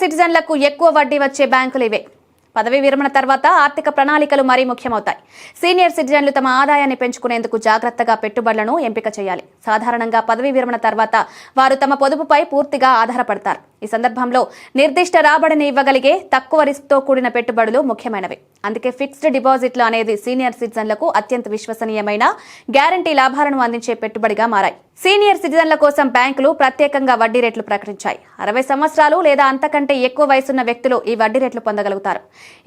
సిటిజన్లకు ఎక్కువ వడ్డీ వచ్చే బ్యాంకులు ఇవే. పదవీ విరమణ తర్వాత ఆర్థిక ప్రణాళికలు మరీ ముఖ్యమవుతాయి. సీనియర్ సిటిజన్లు తమ ఆదాయాన్ని పెంచుకునేందుకు జాగ్రత్తగా పెట్టుబడులను ఎంపిక చేయాలి. సాధారణంగా పదవీ విరమణ తర్వాత వారు తమ పొదుపుపై పూర్తిగా ఆధారపడతారు. ఈ సందర్భంలో నిర్దిష్ట రాబడిని ఇవ్వగలిగే తక్కువ రిస్క్తో కూడిన పెట్టుబడులు ముఖ్యమైనవి. అందుకే ఫిక్స్డ్ డిపాజిట్లు అనేది సీనియర్ సిటిజన్లకు అత్యంత విశ్వసనీయమైన గ్యారంటీ లాభాలను అందించే పెట్టుబడిగా మారాయి. సీనియర్ సిటిజన్ల కోసం బ్యాంకులు ప్రత్యేకంగా వడ్డీ రేట్లు ప్రకటించాయి. అరవై సంవత్సరాలు లేదా అంతకంటే ఎక్కువ వయసున్న వ్యక్తులు ఈ వడ్డీ రేట్లు పొందగలుగుతారు.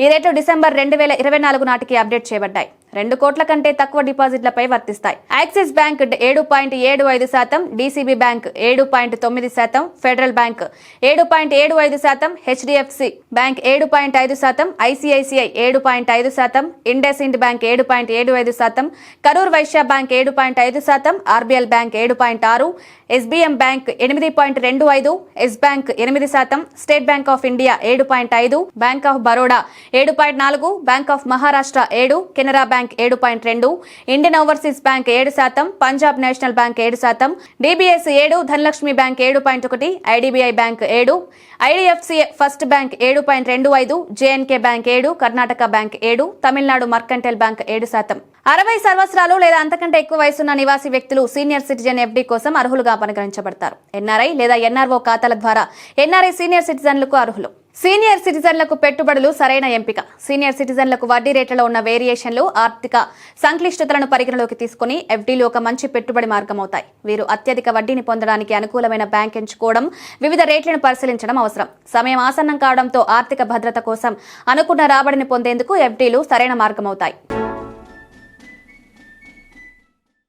ఈ రేట్లు డిసెంబర్ రెండు వేల ఇరవై నాలుగు నాటికి అప్డేట్ చేయబడ్డాయి. రెండు కోట్ల కంటే తక్కువ డిపాజిట్లపై వర్తిస్తాయి. యాక్సిస్ బ్యాంక్ ఏడు పాయింట్ ఏడు ఐదు శాతం డీసీబీ బ్యాంక్ ఏడు పాయింట్ తొమ్మిది శాతం ఫెడరల్ బ్యాంక్ ఏడు పాయింట్ ఏడు ఐదు శాతం హెచ్డిఎఫ్సి బ్యాంక్ ఏడు పాయింట్ ఐదు శాతం ఐసిఐసిఐ ఏడు పాయింట్ ఐదు శాతం ఇండస్ ఇండ్ బ్యాంక్ ఏడు పాయింట్ ఏడు ఐదు శాతం కరూర్ వైశ్య బ్యాంక్ ఏడు పాయింట్ ఐదు శాతం ఆర్బీఎల్ బ్యాంక్ ఏడు పాయింట్ ఆరు ఎస్బీఎం బ్యాంక్ ఎనిమిది పాయింట్ రెండు ఐదు ఎస్ బ్యాంక్ ఎనిమిది శాతం స్టేట్ బ్యాంక్ ఆఫ్ ఇండియా ఏడు పాయింట్ ఐదు బ్యాంక్ ఆఫ్ బరోడా ఏడు పాయింట్ నాలుగు బ్యాంక్ ఆఫ్ మహారాష్ట్ర ఏడు కెనరా బ్యాంక్ ఏడు పాయింట్ రెండు ఇండియన్ ఓవర్సీస్ బ్యాంక్ ఏడు శాతం పంజాబ్ నేషనల్ బ్యాంక్ ఏడు శాతం డిబిఎస్ ఏడు ధనలక్ష్మి బ్యాంక్ ఏడు పాయింట్ ఒకటి ఐడిబిఐ బ్యాంక్ ఏడు ఐడిఎఫ్సి ఫస్ట్ బ్యాంక్ ఏడు పాయింట్ రెండు ఐదు జేఎన్కే బ్యాంక్ ఏడు కర్ణాటక బ్యాంక్ ఏడు తమిళనాడు మర్కంటైల్ బ్యాంక్ ఏడు శాతం. అరవై సంవత్సరాలు లేదా అంతకంటే ఎక్కువ వయసున్న నివాసి వ్యక్తులు సీనియర్ సిటిజన్ ఎఫ్డి కోసం అర్హులుగా పరిగణించబడతారు. ఎన్ఆర్ఐ లేదా ఎన్ఆర్ఓ ఖాతాల ద్వారా ఎన్ఆర్ఐ సీనియర్ సిటిజన్లకు అర్హులు. సీనియర్ సిటిజన్లకు పెట్టుబడులు సరైన ఎంపిక. సీనియర్ సిటిజన్లకు వడ్డీ రేట్లలో ఉన్న వేరియేషన్లు ఆర్థిక సంక్లిష్టతలను పరిగణలోకి తీసుకుని ఎఫ్డీలు ఒక మంచి పెట్టుబడి మార్గం అవుతాయి వీరు అత్యధిక వడ్డీని పొందడానికి అనుకూలమైన బ్యాంక్ ఎంచుకోవడం వివిధ రేట్లను పరిశీలించడం అవసరం. సమయం ఆసన్నం కావడంతో ఆర్థిక భద్రత కోసం అనుకున్న రాబడిని పొందేందుకు ఎఫ్డీలు సరైన మార్గం అవుతాయి